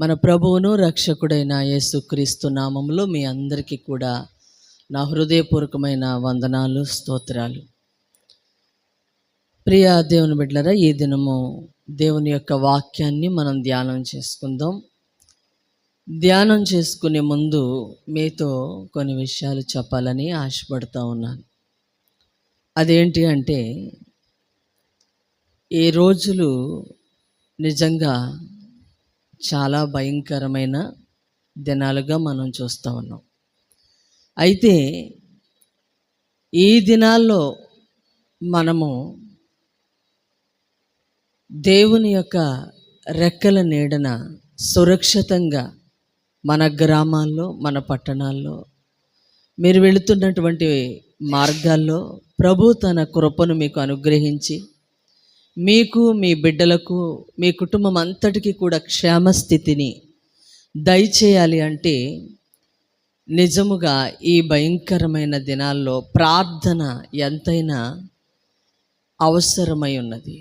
మన ప్రభువును రక్షకుడైన యేసుక్రీస్తు నామములో మీ అందరికీ కూడా నా హృదయపూర్వకమైన వందనాలు స్తోత్రాలు. ప్రియ దేవుని బిడ్డలరా ఈ దినము దేవుని యొక్క వాక్యాన్ని మనం ధ్యానం చేసుకుందాం. ధ్యానం చేసుకునే ముందు మీతో కొన్ని విషయాలు చెప్పాలని ఆశపడుతూ ఉన్నాను. అదేంటి అంటే ఈ రోజులు నిజంగా చాలా భయంకరమైన దినాలుగా మనం చూస్తూ ఉన్నాం. అయితే ఈ దినాల్లో మనము దేవుని యొక్క రెక్కల నీడన సురక్షితంగా మన గ్రామాల్లో మన పట్టణాల్లో మీరు వెళుతున్నటువంటి మార్గాల్లో ప్రభు తన కృపను మీకు అనుగ్రహించి మీకు మీ బిడ్డలకు మీ కుటుంబం అంతటికీ కూడా క్షేమస్థితిని దయచేయాలి అంటే నిజముగా ఈ భయంకరమైన దినాల్లో ప్రార్థన ఎంతైనా అవసరమై ఉన్నది.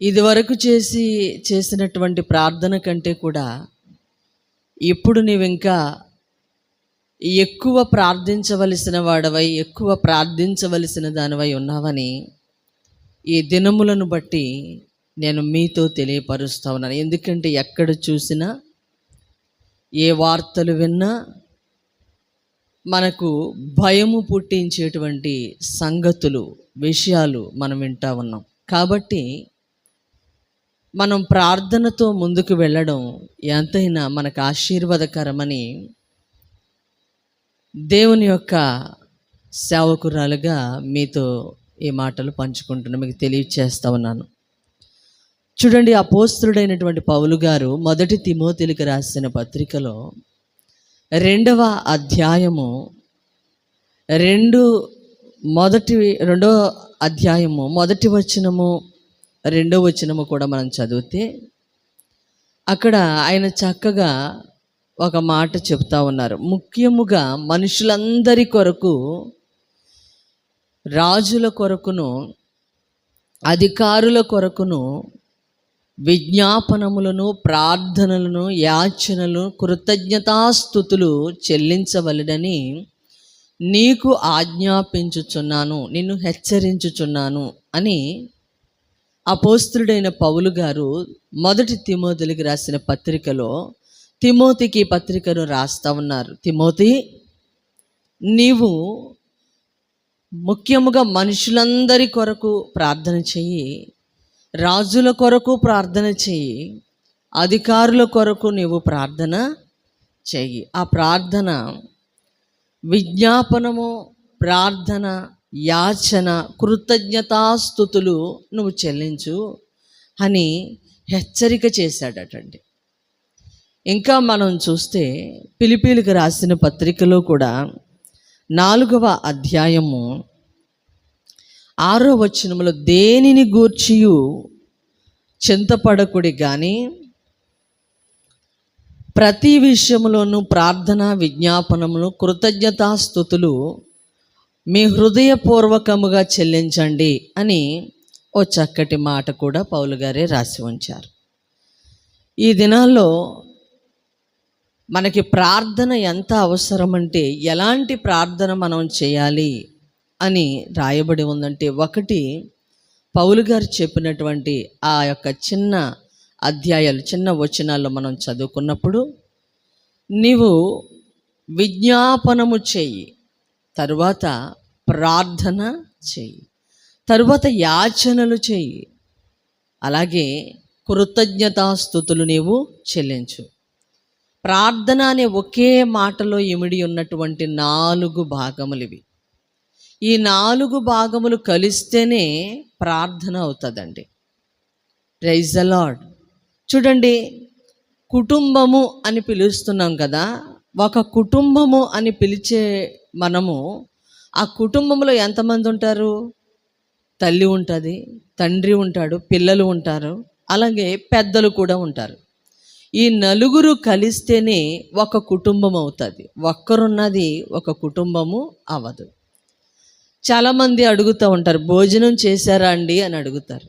ఇదివరకు చేసి చేసినటువంటి ప్రార్థన కంటే కూడా ఇప్పుడు నీవు ఇంకా ఎక్కువ ప్రార్థించవలసిన వాడవై ఎక్కువ ప్రార్థించవలసిన దానివై ఉన్నావని ఈ దినములను బట్టి నేను మీతో తెలియపరుస్తూ ఉన్నాను. ఎందుకంటే ఎక్కడ చూసినా ఏ వార్తలు విన్నా మనకు భయము పుట్టించేటువంటి సంగతులు విషయాలు మనం వింటా ఉన్నాం. కాబట్టి మనం ప్రార్థనతో ముందుకు వెళ్ళడం ఎంతైనా మనకు ఆశీర్వాదకరమని దేవుని యొక్క సేవకురాలుగా మీతో ఈ మాటలు పంచుకుంటున్నా మీకు తెలియచేస్తా ఉన్నాను. చూడండి అపోస్తుడైనటువంటి పౌలు గారు మొదటి తిమోతిలికి రాసిన పత్రికలో రెండవ అధ్యాయము రెండు మొదటి రెండో అధ్యాయము మొదటి వచనము రెండో వచనము కూడా మనం చదివితే అక్కడ ఆయన చక్కగా ఒక మాట చెప్తా ఉన్నారు. ముఖ్యముగా మనుషులందరి కొరకు రాజుల కొరకును అధికారుల కొరకును విజ్ఞాపనములను ప్రార్థనలను యాచనలు కృతజ్ఞతాస్థుతులు చెల్లించవలెనని నీకు ఆజ్ఞాపించుచున్నాను నిన్ను హెచ్చరించుచున్నాను అని అపోస్తుడైన పౌలు గారు మొదటి తిమోతులకి రాసిన పత్రికలో తిమోతికి పత్రికను రాస్తా ఉన్నారు. తిమోతి నీవు ముఖ్యముగా మనుషులందరి కొరకు ప్రార్థన చెయ్యి రాజుల కొరకు ప్రార్థన చెయ్యి అధికారుల కొరకు నీవు ప్రార్థన చెయ్యి. ఆ ప్రార్థన విజ్ఞాపనము ప్రార్థన యాచన కృతజ్ఞతాస్థుతులు నువ్వు చెల్లించు అని హెచ్చరిక చేశాడటండి. ఇంకా మనం చూస్తే పిలిపిలికి రాసిన పత్రికలో కూడా నాలుగవ అధ్యాయము. ఆరో వచనములో దేనిని గూర్చియు? చింతపడకుడి కానీ ప్రతి విషయంలోనూ ప్రార్థన విజ్ఞాపనములు కృతజ్ఞతాస్థుతులు మీ హృదయపూర్వకముగా చెల్లించండి అని ఓ చక్కటి మాట కూడా పౌలు గారే రాసి ఉంచారు. ఈ దినాల్లో మనకి ప్రార్థన ఎంత అవసరమంటే ఎలాంటి ప్రార్థన మనం చేయాలి అని రాయబడి ఉందంటే ఒకటి పౌలు గారు చెప్పినటువంటి ఆ యొక్క చిన్న అధ్యాయాలు చిన్న వచనాల్లో మనం చదువుకున్నప్పుడు నీవు విజ్ఞాపనము చెయ్యి తరువాత ప్రార్థన చెయ్యి తరువాత యాచనలు చెయ్యి అలాగే కృతజ్ఞతాస్థుతులు నీవు చెల్లించు. ప్రార్థన అనే ఒకే మాటలో ఇమిడి ఉన్నటువంటి నాలుగు భాగములు ఇవి ఈ నాలుగు భాగములు కలిస్తేనే ప్రార్థన అవుతుందండి. ప్రైజ్ అలాడ్ చూడండి కుటుంబము అని పిలుస్తున్నాం కదా ఒక కుటుంబము అని పిలిచే మనము ఆ కుటుంబంలో ఎంతమంది ఉంటారు? తల్లి ఉంటుంది తండ్రి ఉంటాడు పిల్లలు ఉంటారు అలాగే పెద్దలు కూడా ఉంటారు. ఈ నలుగురు కలిస్తేనే ఒక కుటుంబం అవుతుంది. ఒక్కరున్నది ఒక కుటుంబము అవ్వదు చాలామంది అడుగుతూ ఉంటారు భోజనం చేశారా అండి? అని అడుగుతారు.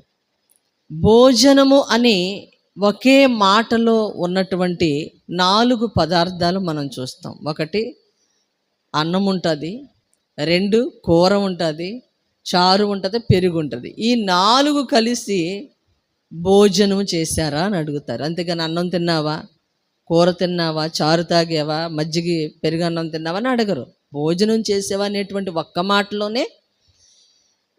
భోజనము అని ఒకే మాటలో ఉన్నటువంటి నాలుగు పదార్థాలు మనం చూస్తాం. ఒకటి అన్నం ఉంటుంది. రెండు కూర ఉంటుంది. చారు ఉంటుంది పెరుగు ఉంటుంది. ఈ నాలుగు కలిసి భోజనం చేశారా అని అడుగుతారు. అంతేగాని అన్నం తిన్నావా? కూర తిన్నావా? చారు తాగేవా? మజ్జిగి పెరుగు అన్నం తిన్నావా అని అడగరు. భోజనం చేసేవా అనేటువంటి ఒక్క మాటలోనే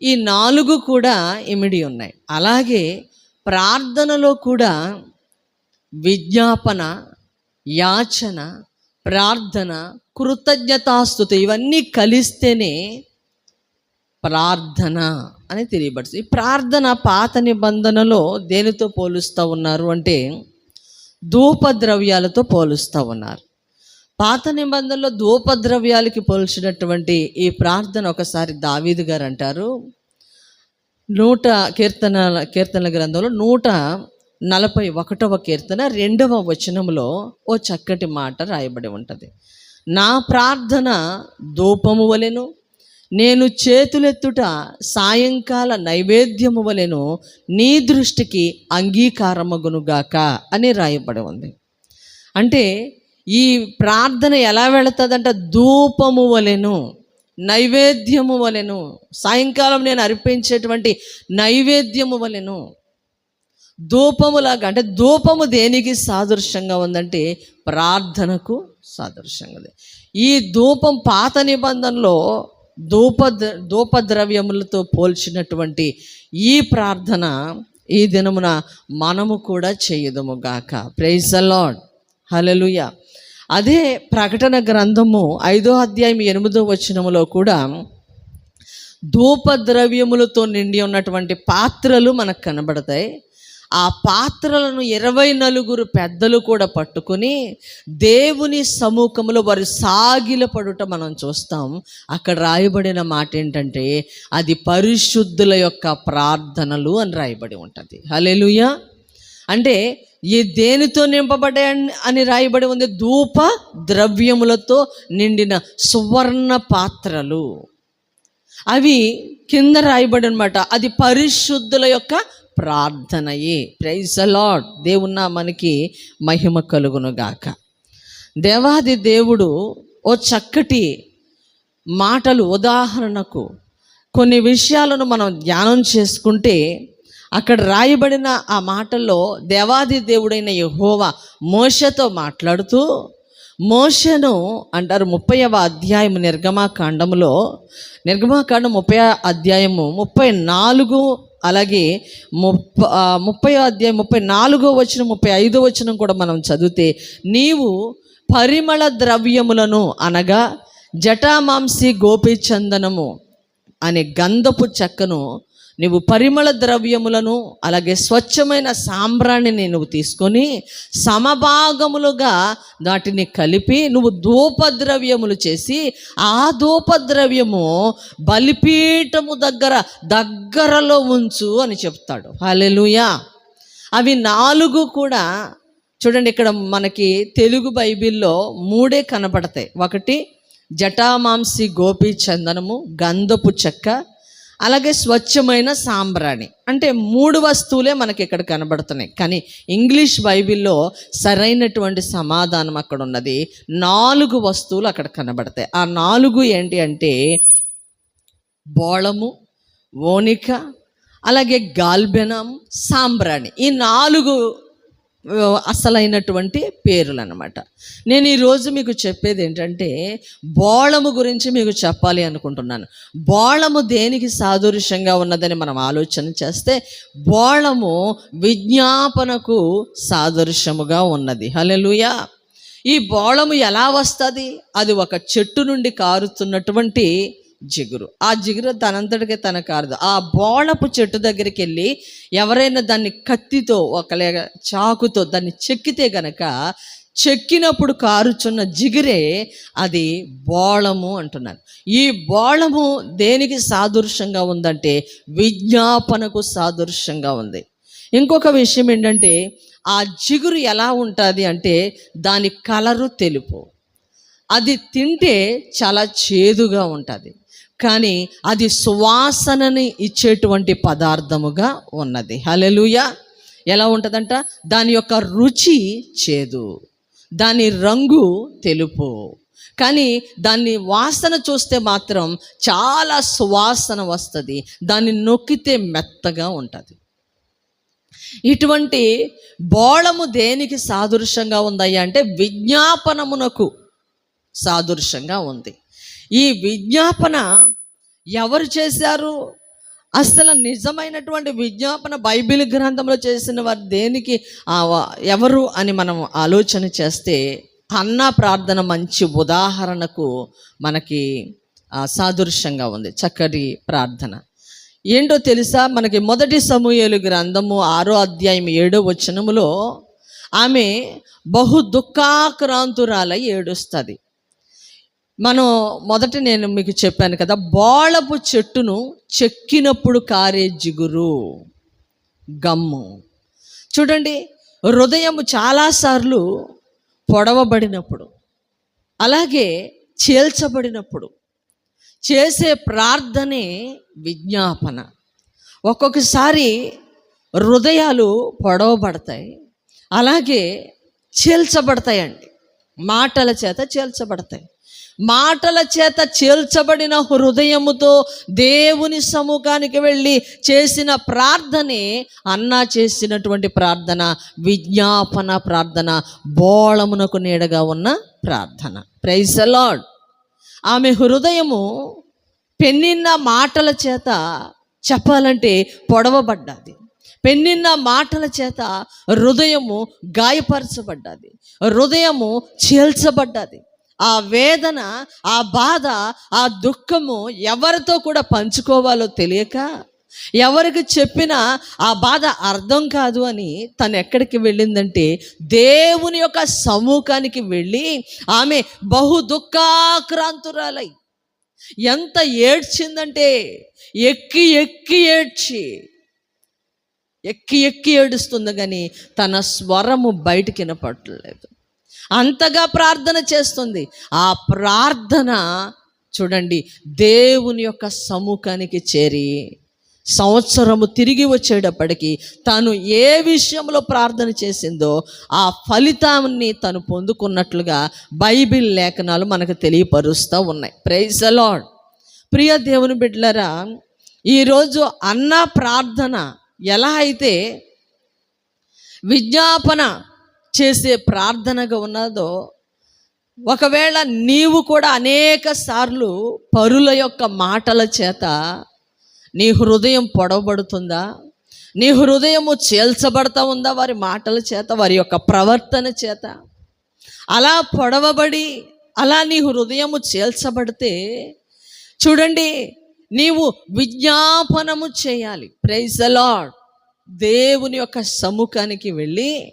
ఈ నాలుగు కూడా ఇమిడి ఉన్నాయి. అలాగే ప్రార్థనలో కూడా విజ్ఞాపన యాచన ప్రార్థన కృతజ్ఞతాస్థుతి ఇవన్నీ కలిస్తేనే ప్రార్థన. అని తెలియబడుతుంది. ఈ ప్రార్థన పాత నిబంధనలో దేనితో పోలుస్తూ ఉన్నారు అంటే ధూపద్రవ్యాలతో పోలుస్తూ ఉన్నారు. పాత నిబంధనలో ధూపద్రవ్యాలకి పోల్చినటువంటి ఈ ప్రార్థన ఒకసారి దావీదు గారు అంటారు. నూట కీర్తన కీర్తనల గ్రంథంలో నూట నలభై ఒకటవ కీర్తన రెండవ వచనంలో ఓ చక్కటి మాట రాయబడి ఉంటుంది. నా ప్రార్థన ధూపము వలెను నేను చేతులెత్తుట సాయంకాల నైవేద్యము వలెను నీ దృష్టికి అంగీకారమగునుగాక అని రాయబడి ఉంది. అంటే ఈ ప్రార్థన ఎలా వెళుతుందంట ధూపము వలెను నైవేద్యము వలెను సాయంకాలం నేను అర్పించేటువంటి నైవేద్యము వలెను ధూపములాగా అంటే ధూపము దేనికి సాదృశ్యంగా ఉందంటే ప్రార్థనకు సాదృశ్యంగా ఈ ధూపం పాత నిబంధనలో ధూప ధూపద్రవ్యములతో పోల్చినటువంటి ఈ ప్రార్థన ఈ దినమున మనము కూడా చేయదుము గాక. ప్రైజ్ అలాడ్ హలలుయ అదే ప్రకటన గ్రంథము ఐదో అధ్యాయం ఎనిమిదో వచనములో కూడా ధూపద్రవ్యములతో నిండి ఉన్నటువంటి పాత్రలు మనకు కనబడతాయి. ఆ పాత్రలను ఇరవై నలుగురు పెద్దలు కూడా పట్టుకుని దేవుని సముఖంలో వారు సాగిలపడుట మనం చూస్తాం. అక్కడ రాయబడిన మాట ఏంటంటే అది పరిశుద్ధుల యొక్క ప్రార్థనలు అని రాయబడి ఉంటుంది. హలేలుయ అంటే ఈ దేనితో నింపబడే అని రాయబడి ఉంది? ధూప ద్రవ్యములతో నిండిన సువర్ణ పాత్రలు. అవి కింద రాయబడి అనమాట అది పరిశుద్ధుల యొక్క ప్రార్థనయే. ప్రైజ్ అలాడ్ దేవున్న మనకి మహిమ కలుగును గాక దేవాది దేవుడు ఓ చక్కటి మాటలు ఉదాహరణకు కొన్ని విషయాలను మనం ధ్యానం చేసుకుంటే అక్కడ రాయబడిన ఆ మాటల్లో దేవాది దేవుడైన యహోవా మోషతో మాట్లాడుతూ మోషను అంటారు ముప్పైవ అధ్యాయం నిర్గమాకాండములో నిర్గమాకాండం ముప్పై అధ్యాయము ముప్పై నాలుగు అలాగే ముప్ప ముప్పై అధ్యాయం ముప్పై నాలుగో వచ్చిన ముప్పై ఐదో వచనం కూడా మనం చదివితే నీవు పరిమళ ద్రవ్యములను అనగా జటామాంసి గోపీచందనము అనే గంధపు చెక్కను నువ్వు పరిమళ ద్రవ్యములను అలాగే స్వచ్ఛమైన సాంబ్రాణిని నువ్వు తీసుకొని సమభాగములుగా వాటిని కలిపి నువ్వు ధూపద్రవ్యములు చేసి ఆ ధూపద్రవ్యము బలిపీఠము దగ్గర దగ్గరలో ఉంచు అని చెప్తాడు. హలెలుయా అవి నాలుగు కూడా చూడండి ఇక్కడ మనకి తెలుగు బైబిల్లో మూడే కనపడతాయి. ఒకటి జటామాంసి గోపి చందనము గంధపు చెక్క అలాగే స్వచ్ఛమైన సాంబ్రాణి. అంటే మూడు వస్తువులే మనకి ఇక్కడ కనబడుతున్నాయి. కానీ ఇంగ్లీష్ బైబిల్లో సరైనటువంటి సమాధానం అక్కడ ఉన్నది. నాలుగు వస్తువులు అక్కడ కనబడతాయి. ఆ నాలుగు ఏంటి అంటే బోళము ఓనిక అలాగే గాల్బెనం సాంబ్రాణి. ఈ నాలుగు అసలైనటువంటి పేర్లు అనమాట నేను ఈరోజు మీకు చెప్పేది ఏంటంటే బోళము గురించి మీకు చెప్పాలి అనుకుంటున్నాను. బోళము దేనికి సాదృశ్యంగా ఉన్నదని మనం ఆలోచన చేస్తే బోళము విజ్ఞాపనకు సాదృశ్యముగా ఉన్నది. హలెలుయా ఈ బోళము ఎలా వస్తుంది? అది ఒక చెట్టు నుండి కారుతున్నటువంటి జిగురు. ఆ జిగురు తనంతటికే తన కారదు ఆ బోళపు చెట్టు దగ్గరికి వెళ్ళి ఎవరైనా దాన్ని కత్తితో ఒక చాకుతో దాన్ని చెక్కితే గనక చెక్కినప్పుడు కారుచున్న జిగురే అది బోళము అంటున్నారు. ఈ బోళము దేనికి సాదృశ్యంగా ఉందంటే విజ్ఞాపనకు సాదృశ్యంగా ఉంది. ఇంకొక విషయం ఏంటంటే ఆ జిగురు ఎలా ఉంటుంది అంటే దాని కలరు తెలుపు. అది తింటే చాలా చేదుగా ఉంటుంది. కానీ అది సువాసనని ఇచ్చేటువంటి పదార్థముగా ఉన్నది. హలెలుయ ఎలా ఉంటుందంట? దాని యొక్క రుచి చేదు దాని రంగు తెలుపు. కానీ దాన్ని వాసన చూస్తే మాత్రం చాలా సువాసన వస్తుంది. దాన్ని నొక్కితే మెత్తగా ఉంటుంది. ఇటువంటి బోళము దేనికి సాదృశ్యంగా ఉందయ్యా అంటే విజ్ఞాపనమునకు సాదృశ్యంగా ఉంది. ఈ విజ్ఞాపన ఎవరు చేశారు? అసలు నిజమైనటువంటి విజ్ఞాపన బైబిల్ గ్రంథంలో చేసిన వారు దేనికి ఎవరు అని మనం ఆలోచన చేస్తే అన్నా ప్రార్థన మంచి ఉదాహరణకు మనకి సాదృశ్యంగా ఉంది. చక్కటి ప్రార్థన. ఏంటో తెలుసా? మనకి మొదటి సమూహలు గ్రంథము ఆరో అధ్యాయం ఏడో వచనములో ఆమె బహు దుఃఖాక్రాంతురాలై ఏడుస్తుంది. మనం మొదట నేను మీకు చెప్పాను కదా బోళపు చెట్టును చెక్కినప్పుడు కారే జిగురు గమ్ము. చూడండి హృదయం చాలాసార్లు పొడవబడినప్పుడు అలాగే చేల్చబడినప్పుడు చేసే ప్రార్థనే విజ్ఞాపన. ఒక్కొక్కసారి హృదయాలు పొడవబడతాయి అలాగే చేల్చబడతాయండి. మాటల చేత చేల్చబడతాయి. మాటల చేత చేల్చబడిన హృదయముతో దేవుని సముఖానికి వెళ్ళి చేసిన ప్రార్థనే అన్నా చేసినటువంటి ప్రార్థన విజ్ఞాపన ప్రార్థన బోళమునకు నీడగా ఉన్న ప్రార్థన. ప్రైజ్ అలాడ్ ఆమె హృదయము పెన్నిన్న మాటల చేత చెప్పాలంటే పొడవబడ్డది. పెన్నిన్న మాటల చేత హృదయము గాయపరచబడ్డది. హృదయము చీల్చబడ్డది. ఆ వేదన ఆ బాధ ఆ దుఃఖము ఎవరితో కూడా పంచుకోవాలో తెలియక ఎవరికి చెప్పినా ఆ బాధ అర్థం కాదు అని తను ఎక్కడికి వెళ్ళిందంటే దేవుని యొక్క సమూహానికి వెళ్ళి ఆమె బహు దుఃఖాక్రాంతురాలై ఎంత ఏడ్చిందంటే ఎక్కి ఎక్కి ఏడ్చి ఎక్కి ఎక్కి ఏడుస్తుంది కానీ తన స్వరము బయటికి వినపడలేదు. అంతగా ప్రార్థన చేస్తుంది. ఆ ప్రార్థన చూడండి దేవుని యొక్క సముఖానికి చేరి సంవత్సరము తిరిగి వచ్చేటప్పటికి తను ఏ విషయంలో ప్రార్థన చేసిందో ఆ ఫలితాన్ని తను పొందుకున్నట్లుగా బైబిల్ లేఖనాలు మనకు తెలియపరుస్తూ ఉన్నాయి. ప్రైజ్ అలాడ్ ప్రియ దేవుని బిడ్డలరా ఈరోజు అన్న ప్రార్థన ఎలా అయితే విజ్ఞాపన చేసే ప్రార్థనగా ఉన్నదో ఒకవేళ నీవు కూడా అనేక సార్లు పరుల యొక్క మాటల చేత నీ హృదయం పొడవబడుతుందా? నీ హృదయము చేల్చబడతా ఉందా వారి మాటల చేత వారి యొక్క ప్రవర్తన చేత? అలా పొడవబడి అలా నీ హృదయము చేల్చబడితే చూడండి నీవు విజ్ఞాపనము చేయాలి. ప్రైజ్ లార్డ్ దేవుని యొక్క సముఖానికి వెళ్ళి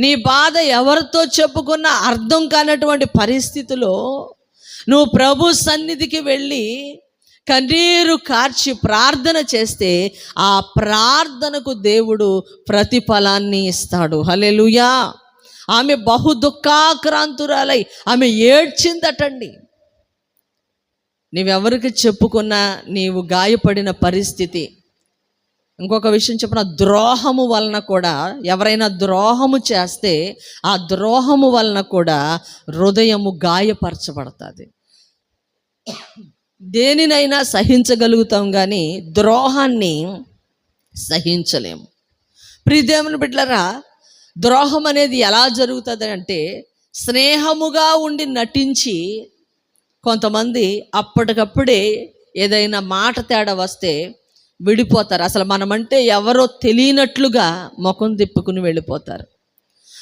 నీ బాధ ఎవరితో చెప్పుకున్న అర్థం కానటువంటి పరిస్థితిలో నువ్వు ప్రభు సన్నిధికి వెళ్ళి కన్నీరు కార్చి ప్రార్థన చేస్తే ఆ ప్రార్థనకు దేవుడు ప్రతిఫలాన్ని ఇస్తాడు. హలెలుయా ఆమె బహు దుఃఖాక్రాంతురాలై ఆమె ఏడ్చిందటండి. నీవెవరికి చెప్పుకున్నా నీవు గాయపడిన పరిస్థితి. ఇంకొక విషయం చెప్పిన? ద్రోహము వలన కూడా ఎవరైనా ద్రోహము చేస్తే ఆ ద్రోహము వలన కూడా హృదయము గాయపరచబడుతుంది. దేనినైనా సహించగలుగుతాం కానీ ద్రోహాన్ని సహించలేము. ప్రియదేవుని బిడ్డలరా ద్రోహం అనేది ఎలా జరుగుతుంది అంటే స్నేహముగా ఉండి నటించి కొంతమంది అప్పటికప్పుడే ఏదైనా మాట తేడా వస్తే విడిపోతారు. అసలు మనమంటే ఎవరో తెలియనట్లుగా ముఖం తిప్పుకుని వెళ్ళిపోతారు.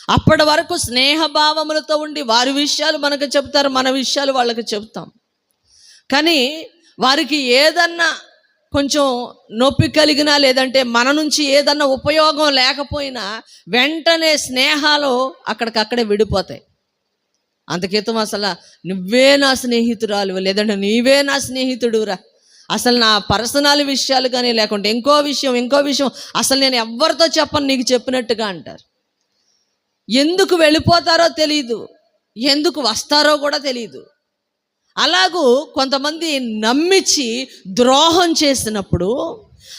అప్పటి వరకు స్నేహభావములతో ఉండి వారి విషయాలు మనకు చెప్తారు మన విషయాలు వాళ్ళకి చెప్తాం కానీ వారికి ఏదన్నా కొంచెం నొప్పి కలిగినా లేదంటే మన నుంచి ఏదన్నా ఉపయోగం లేకపోయినా వెంటనే స్నేహాలు అక్కడికక్కడే విడిపోతాయి. అంతకితం అసలు నువ్వే నా స్నేహితురాలు లేదంటే నీవే నా స్నేహితుడురా. అసలు నా పర్సనల్ విషయాలు కానీ లేకుంటే ఇంకో విషయం ఇంకో విషయం అసలు నేను ఎవరితో చెప్పను నీకు చెప్పినట్టుగా అంటారు. ఎందుకు వెళ్ళిపోతారో తెలియదు ఎందుకు వస్తారో కూడా తెలియదు అలాగూ కొంతమంది నమ్మించి ద్రోహం చేసినప్పుడు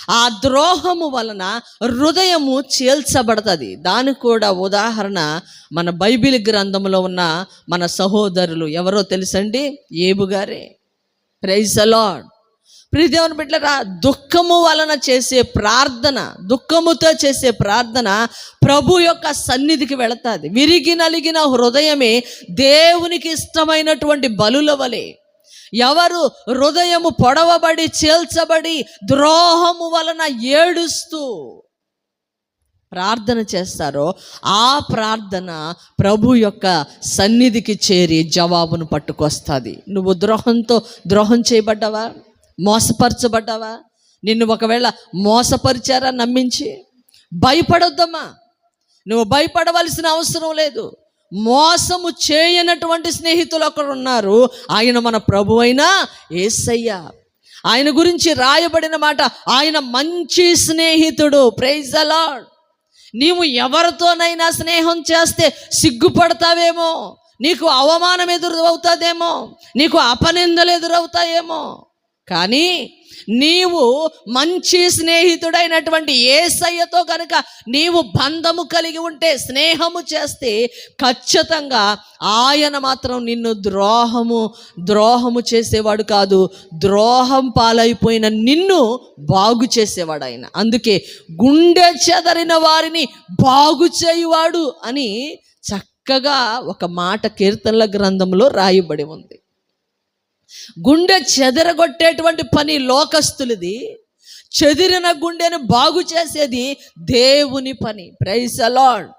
ఆ ద్రోహము వలన హృదయము చేల్చబడుతుంది. దానికి కూడా ఉదాహరణ మన బైబిల్ గ్రంథంలో ఉన్న మన సహోదరులు ఎవరో తెలుసండి? ఏబు గారే. ప్రైజ్ అలాడ్ ప్రిదేవుని బిడ్డరా దుఃఖము వలన చేసే ప్రార్థన దుఃఖముతో చేసే ప్రార్థన ప్రభు యొక్క సన్నిధికి వెళతాది. విరిగి నలిగిన హృదయమే దేవునికి ఇష్టమైనటువంటి బలుల వలె. ఎవరు హృదయము పొడవబడి చేల్చబడి ద్రోహము వలన ఏడుస్తూ ప్రార్థన చేస్తారో ఆ ప్రార్థన ప్రభు యొక్క సన్నిధికి చేరి జవాబును పట్టుకొస్తుంది. నువ్వు ద్రోహంతో ద్రోహం చేయబడ్డావా? మోసపరచబడ్డావా? నిన్ను ఒకవేళ మోసపరిచారా నమ్మించి? భయపడొద్దమ్మా. నువ్వు భయపడవలసిన అవసరం లేదు. మోసము చేయనటువంటి స్నేహితులు ఒకరు ఉన్నారు ఆయన మన ప్రభు అయిన ఏసయ్య. ఆయన గురించి రాయబడిన మాట ఆయన మంచి స్నేహితుడు. ప్రైజ్ అలాడ్ నీవు ఎవరితోనైనా స్నేహం చేస్తే సిగ్గుపడతావేమో? నీకు అవమానం ఎదురవుతుందేమో? నీకు అపనిందలు ఎదురవుతాయేమో? కానీ నీవు మంచి స్నేహితుడైనటువంటి ఏసయ్యతో కనుక నీవు బంధము కలిగి ఉంటే స్నేహము చేస్తే ఖచ్చితంగా ఆయన మాత్రం నిన్ను ద్రోహము ద్రోహము చేసేవాడు కాదు. ద్రోహం పాలైపోయిన నిన్ను బాగు చేసేవాడు ఆయన అందుకే గుండె చెదరిన వారిని బాగు చేయువాడు అని చక్కగా ఒక మాట కీర్తనల గ్రంథంలో రాయబడి ఉంది. గుండె చెదరగొట్టేటువంటి పని లోకస్తులది. చెదిరిన గుండెను బాగు చేసేది దేవుని పని. ప్రైస్ అలాడ్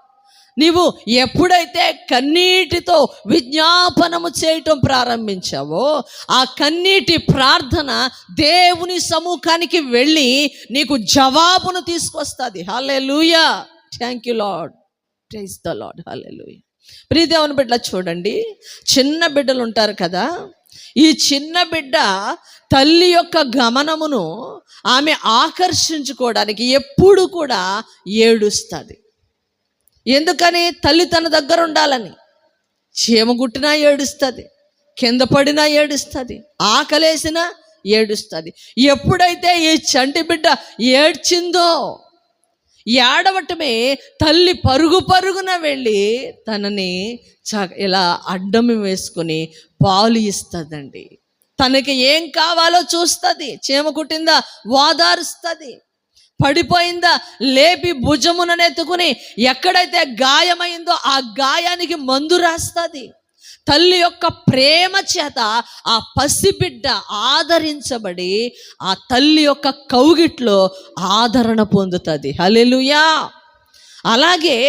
నీవు ఎప్పుడైతే కన్నీటితో విజ్ఞాపనము చేయటం ప్రారంభించావో ఆ కన్నీటి ప్రార్థన దేవుని సముఖానికి వెళ్ళి నీకు జవాబును తీసుకొస్తుంది. Hallelujah thank you lord praise the lord hallelujah ప్రియదేవుని బిడ్డ చూడండి. చిన్న బిడ్డలు ఉంటారు కదా ఈ చిన్న బిడ్డ తల్లి యొక్క గమనమును ఆమె ఆకర్షించుకోవడానికి ఎప్పుడు కూడా ఏడుస్తుంది. ఎందుకని? తల్లి తన దగ్గర ఉండాలని. చీమ గుట్టినా ఏడుస్తుంది కింద పడినా ఏడుస్తుంది ఆకలేసినా ఏడుస్తుంది. ఎప్పుడైతే ఈ చంటి బిడ్డ ఏడ్చిందో ఏడవటమే తల్లి పరుగు పరుగున వెళ్ళి తనని చ ఇలా అడ్డం వేసుకుని పాలు ఇస్తుందండి. తనకి ఏం కావాలో చూస్తుంది. చీమ కుట్టిందా? వాదారుస్తుంది. పడిపోయిందా? లేపి భుజముననెత్తుకుని ఎక్కడైతే గాయమైందో ఆ గాయానికి మందు రాస్తుంది. తల్లి యొక్క ప్రేమ చేత ఆ పసిబిడ్డ ఆదరించబడి ఆ తల్లి యొక్క కౌగిట్లో ఆదరణ పొందుతుంది. హలెలుయా అలాగే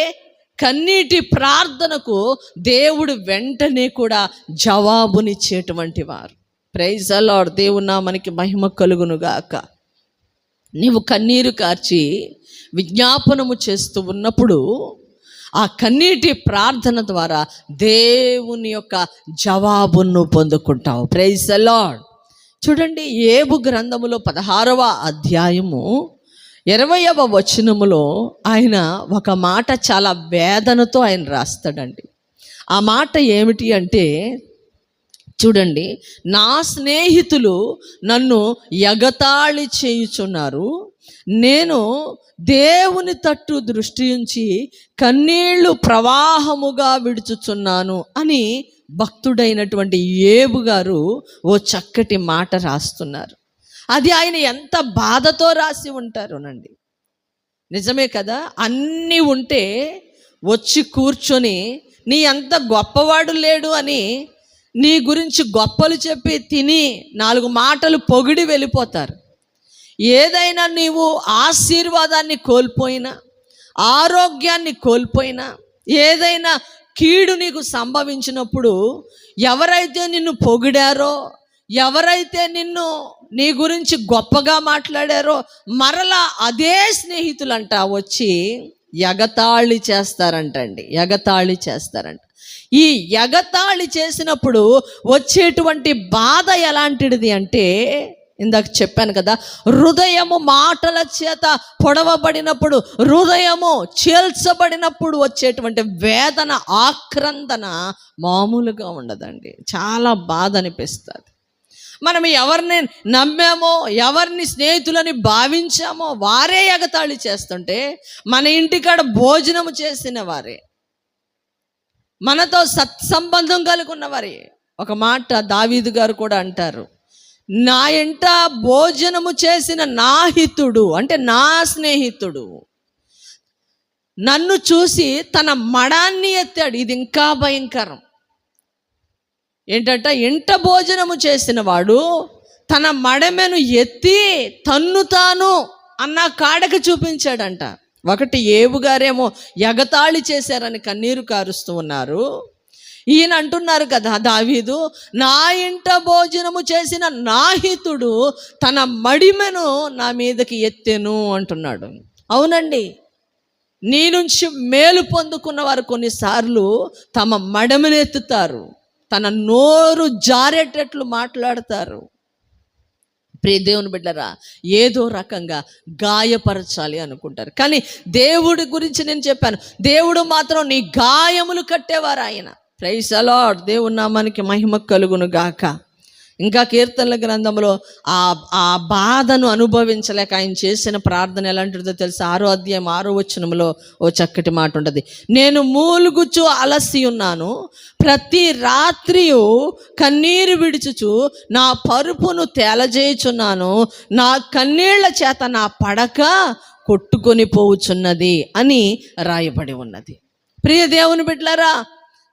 కన్నీటి ప్రార్థనకు దేవుడు వెంటనే కూడా జవాబునిచ్చేటువంటి వారు. ప్రైజ్ అలాడ్ దేవునా మనకి మహిమ కలుగునుగాక నీవు కన్నీరు కార్చి విజ్ఞాపనము చేస్తూ ఉన్నప్పుడు ఆ కన్నీటి ప్రార్థన ద్వారా దేవుని యొక్క జవాబును పొందుకుంటావు. ప్రైజ్ అలాడ్ చూడండి ఏబు గ్రంథములో పదహారవ అధ్యాయము ఇరవయవ వచనములో ఆయన ఒక మాట చాలా వేదనతో ఆయన రాస్తాడండి. ఆ మాట ఏమిటి అంటే చూడండి నా స్నేహితులు నన్ను ఎగతాళి చేయుచున్నారు. నేను దేవుని తట్టు దృష్టి ఉంచి కన్నీళ్ళు ప్రవాహముగా విడుచుచున్నాను అని భక్తుడైనటువంటి ఏబు గారు ఓ చక్కటి మాట రాస్తున్నారు. అది ఆయన ఎంత బాధతో రాసి ఉంటారోనండి. నిజమే కదా? అన్నీ ఉంటే వచ్చి కూర్చొని నీ అంత గొప్పవాడు లేడు అని నీ గురించి గొప్పలు చెప్పి తిని నాలుగు మాటలు పొగిడి వెళ్ళిపోతారు. ఏదైనా నీవు ఆశీర్వాదాన్ని కోల్పోయినా ఆరోగ్యాన్ని కోల్పోయినా ఏదైనా కీడు నీకు సంభవించినప్పుడు ఎవరైతే నిన్ను పొగిడారో ఎవరైతే నిన్ను నీ గురించి గొప్పగా మాట్లాడారో మరలా అదే స్నేహితులంట వచ్చి ఎగతాళి చేస్తారంటండి ఎగతాళి చేస్తారంట. ఈ ఎగతాళి చేసినప్పుడు వచ్చేటువంటి బాధ ఎలాంటిది అంటే ఇందాక చెప్పాను కదా హృదయము మాటల చేత పొడవబడినప్పుడు హృదయము చేల్చబడినప్పుడు వచ్చేటువంటి వేదన ఆక్రందన మామూలుగా ఉండదండి. చాలా బాధ అనిపిస్తుంది. మనం ఎవరిని నమ్మామో ఎవరిని స్నేహితులని భావించామో వారే ఎగతాళి చేస్తుంటే మన ఇంటికాడ భోజనము చేసిన వారే మనతో సత్సంబంధం కలిగి ఉన్నవారే ఒక మాట దావీదు గారు కూడా అంటారు. నా ఎంట భోజనము చేసిన నా హితుడు అంటే నా స్నేహితుడు నన్ను చూసి తన మడాన్ని ఎత్తాడు. ఇది ఇంకా భయంకరం. ఏంటంటే ఇంట భోజనము చేసిన వాడు తన మడమెను ఎత్తి తన్ను తాను అన్న కాడకు చూపించాడంట. ఒకటి ఏవుగారేమో ఎగతాళి చేశారని కన్నీరు కారుస్తూ ఉన్నారు. ఈయన అంటున్నారు కదా దావీదు నా ఇంట భోజనము చేసిన నాహితుడు తన మడిమెను నా మీదకి ఎత్తెను అంటున్నాడు. అవునండి నీ నుంచి మేలు పొందుకున్న వారు కొన్నిసార్లు తమ మడమనెత్తుతారు తన నోరు జారేటట్లు మాట్లాడతారు. ప్రియ దేవుని బిడ్డరా ఏదో రకంగా గాయపరచాలి అనుకుంటారు. కానీ దేవుడి గురించి నేను చెప్పాను దేవుడు మాత్రం నీ గాయములు కట్టేవారు ఆయన. ప్రైజ్ అలాడ్ దేవుని నామానికి మహిమ కలుగును గాక. ఇంకా కీర్తనల గ్రంథంలో ఆ ఆ బాధను అనుభవించలేక ఆయన చేసిన ప్రార్థన ఎలాంటిదో తెలుసు? ఆరో అధ్యాయం ఆరో వచనంలో ఓ చక్కటి మాట ఉంటుంది. నేను మూలుగుచు అలసి ఉన్నాను ప్రతి రాత్రియు కన్నీరు విడుచుచు నా పరుపును తేలజేయుచున్నాను నా కన్నీళ్ళ చేత నా పడక కొట్టుకొని పోవుచున్నది అని రాయబడి ఉన్నది. ప్రియ దేవుని బిడ్డలారా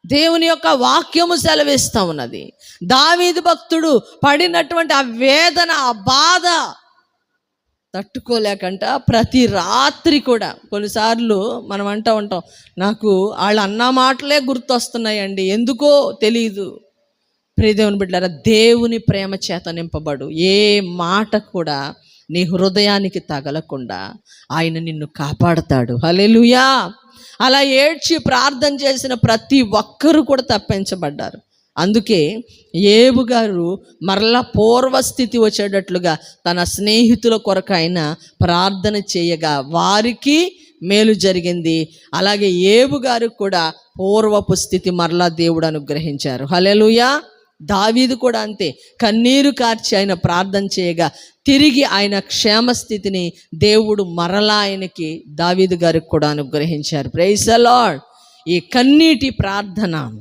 దేవుని యొక్క వాక్యము సెలవిస్తూ ఉన్నది. దావీదు భక్తుడు పడినటువంటి ఆ వేదన ఆ బాధ తట్టుకోలేకంట. ప్రతి రాత్రి కూడా కొన్నిసార్లు మనం అంటూ ఉంటాం నాకు వాళ్ళు అన్న మాటలే గుర్తొస్తున్నాయండి. ఎందుకో తెలియదు ప్రియదేవుని బిడ్డారా దేవుని ప్రేమ చేత నింపబడు. ఏ మాట కూడా నీ హృదయానికి తగలకుండా ఆయన నిన్ను కాపాడతాడు. హల్లెలూయా! అలా ఏడ్చి ప్రార్థన చేసిన ప్రతి ఒక్కరూ కూడా తప్పించబడ్డారు. అందుకే ఏబు గారు మరలా పూర్వస్థితి వచ్చేటట్లుగా తన స్నేహితుల కొరకు ఆయన ప్రార్థన చేయగా వారికి మేలు జరిగింది. అలాగే ఏబు గారికి కూడా పూర్వపు స్థితి మరలా దేవుడు అనుగ్రహించారు. హలెలుయా దావీదు కూడా అంతే. కన్నీరు కార్చి ఆయన ప్రార్థన చేయగా తిరిగి ఆయన క్షేమస్థితిని దేవుడు మరలా ఆయనకి దావీదు గారికి కూడా అనుగ్రహించారు. ప్రైస్ ఈ కన్నీటి ప్రార్థన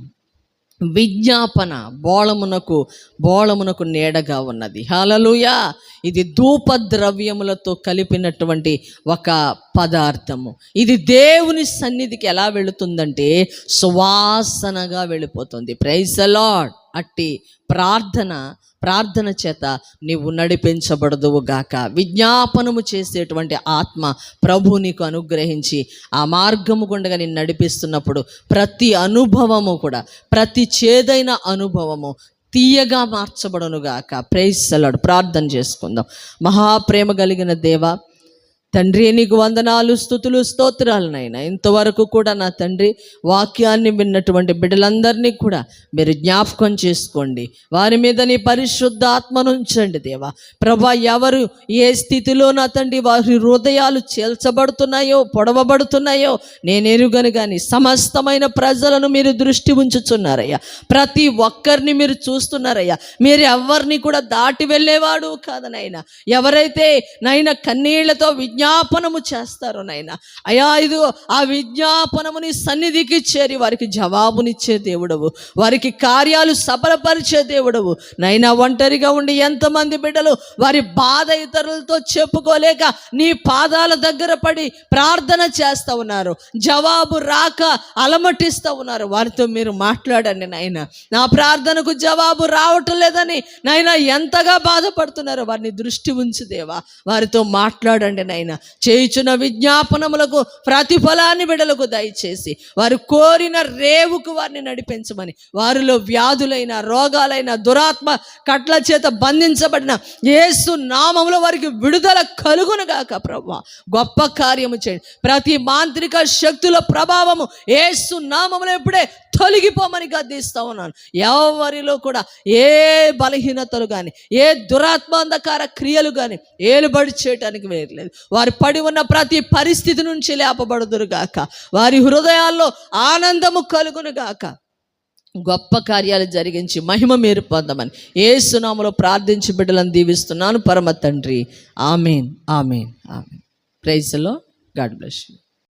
విజ్ఞాపన బోళమునకు బోళమునకు నీడగా ఉన్నది. హలలుయా ఇది ధూప ద్రవ్యములతో కలిపినటువంటి ఒక పదార్థము. ఇది దేవుని సన్నిధికి ఎలా వెళుతుందంటే సువాసనగా వెళ్ళిపోతుంది. ప్రైస్ లార్డ్ అట్టి ప్రార్థన ప్రార్థన చేత నీవు నడిపించబడదువు గాక. విజ్ఞాపనము చేసేటువంటి ఆత్మ ప్రభు నీకు అనుగ్రహించి ఆ మార్గము గుండగా నేను నడిపిస్తున్నప్పుడు ప్రతి అనుభవము కూడా ప్రతి చేదైన అనుభవము తీయగా మార్చబడను గాక. ప్రేసలాడు ప్రార్థన చేసుకుందాం. మహాప్రేమ కలిగిన దేవ తండ్రి నీకు వందనాలు స్థుతులు స్తోత్రాలనైనా ఇంతవరకు కూడా నా తండ్రి వాక్యాన్ని విన్నటువంటి బిడ్డలందరినీ కూడా మీరు జ్ఞాపకం చేసుకోండి. వారి మీద నీ పరిశుద్ధ ఆత్మను ఉంచండి దేవా. ప్రభా ఎవరు ఏ స్థితిలో నా తండ్రి వారి హృదయాలు చేల్చబడుతున్నాయో పొడవబడుతున్నాయో నేను ఎరుగను కానీ సమస్తమైన ప్రజలను మీరు దృష్టి ఉంచుచున్నారయ్యా. ప్రతి ఒక్కరిని మీరు చూస్తున్నారయ్యా. మీరు ఎవరిని కూడా దాటి వెళ్ళేవాడు కాదనైనా ఎవరైతే నైనా కన్నీళ్ళతో విజ్ఞాపనము చేస్తారు నైనా అయా ఇది ఆ విజ్ఞాపనముని సన్నిధికి చేరి వారికి జవాబునిచ్చే దేవుడవు. వారికి కార్యాలు సఫలపరిచే దేవుడవు. నైనా ఒంటరిగా ఉండి ఎంతమంది బిడ్డలు వారి బాధ ఇతరులతో చెప్పుకోలేక నీ పాదాల దగ్గర పడి ప్రార్థన చేస్తూ ఉన్నారు. జవాబు రాక అలమటిస్తూ ఉన్నారు. వారితో మీరు మాట్లాడండి నాయన. నా ప్రార్థనకు జవాబు రావటం లేదని నాయన ఎంతగా బాధపడుతున్నారో. వారిని దృష్టి ఉంచు దేవా. వారితో మాట్లాడండి నాయన. చేయుచున్న విజ్ఞాపనములకు ప్రతిఫలాన్ని బిడలకు దయచేసి వారు కోరిన రేవుకు వారిని నడిపించమని వారిలో వ్యాధులైన రోగాలైన దురాత్మ కట్ల చేత బంధించబడిన యేసు నామములో వారికి విడుదల కలుగునుగాక ప్రభు గొప్ప కార్యము చేయండి. ప్రతి మాంత్రిక శక్తుల ప్రభావము ఏసు నామములు ఎప్పుడే తొలగిపోమని గద్దిస్తా ఉన్నాను. ఎవరిలో కూడా ఏ బలహీనతలు కానీ ఏ దురాత్మాంధకార క్రియలు కానీ ఏలుబడి చేయటానికి వేయలేదు వారు పడి ఉన్న ప్రతి పరిస్థితి నుంచి లేపబడుదురు గాక. వారి హృదయాల్లో ఆనందము కలుగును గాక. గొప్ప కార్యాలు జరిగించి మహిమ మీరు పొందమని ఏ సునామలో ప్రార్థించి బిడ్డలను దీవిస్తున్నాను. పరమ తండ్రి. ఆమెన్. ఆమెన్. ఆమెన్. ప్రైజ్లో గాడ్ బ్లెస్ యూ.